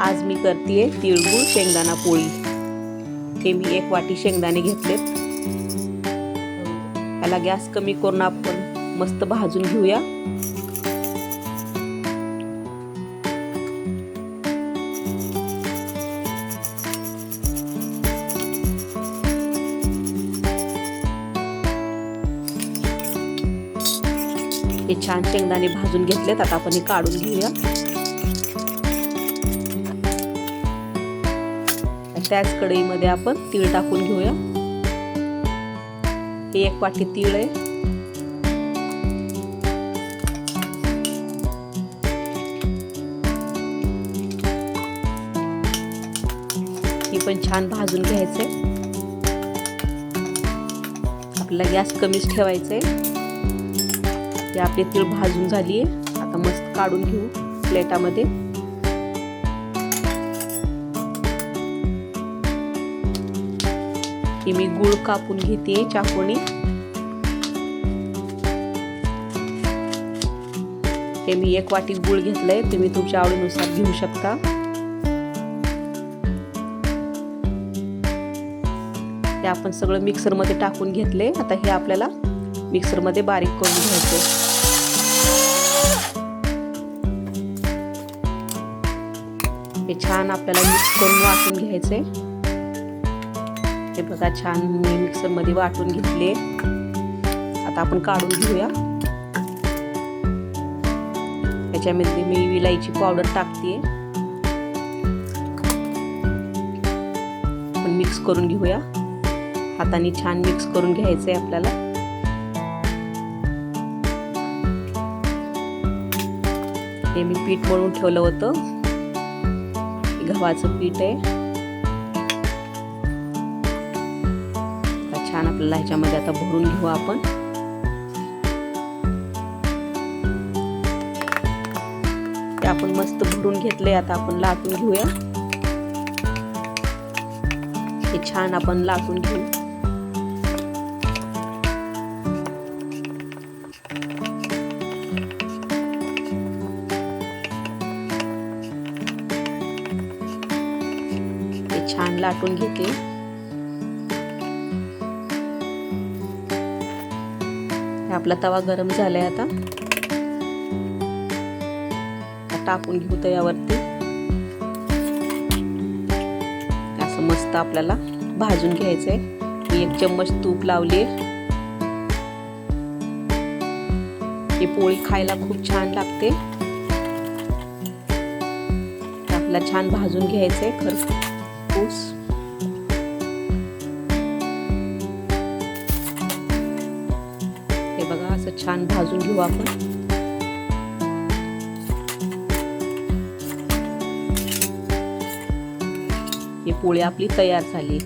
आज मी करते तिळगुळ शेंगदाणा पोळी. हे मी एक वाटी शेंगदाणे घेतलेत. याला गॅस कमी करून आपण मस्त भाजून घेऊया. हे छान शेंगदाणे भाजून घेतलेत. आता आपण हे काढून घेऊया. त्याच कढईमध्ये आपण तीळ टाकून घेऊया. हे एक वाटी तीळ आहे. ही पण छान भाजून घ्यायचंय. आपल्याला गॅस कमीच ठेवायचंय. हे आपली तीळ भाजून झाली आहे आता मस्त काढून घेऊ प्लेटामध्ये. की मी गुळ कापून घेते चाकूने. हे मी एक वाटी गुळ घेतलंय तुम्ही तुमच्या आवडीनुसार घेऊ शकता. हे आपण सगळं मिक्सरमध्ये टाकून घेतले. आता हे आपल्याला मिक्सरमध्ये बारीक करून घ्यायचं. हे छान आपल्याला मिक्स करून वाटून घ्यायचे. हे बघा छान मी मिक्सरमध्ये वाटून घेतले. आता आपण काढून घेऊया. याच्यामध्ये मी विलायची पावडर टाकते आपण मिक्स करून घेऊया. हाताने छान मिक्स करून घ्यायचंय आपल्याला. हे मी पीठ मळून ठेवलं होतं. गव्हाचं पीठ आहे. आपल्याला ह्याच्यामध्ये आता भरून घेऊ आपण. ते आपण मस्त भरून घेतले आता आपण लाटून घेऊया. हे छान आपण लाटून घेऊ. हे छान लाटून घेते. आपला तवा गरम झालाय आता. टाकून घेऊ तव्यावरती. असं मस्त आपल्याला भाजून घ्यायचंय. मी एक चम्मच तूप लावले ही पोळी खायला खूप छान लागते. आपल्याला छान भाजून घ्यायचंय खरपूस. असं छान भाजून घेऊ आपण. ही पोळी आपली तयार झाली.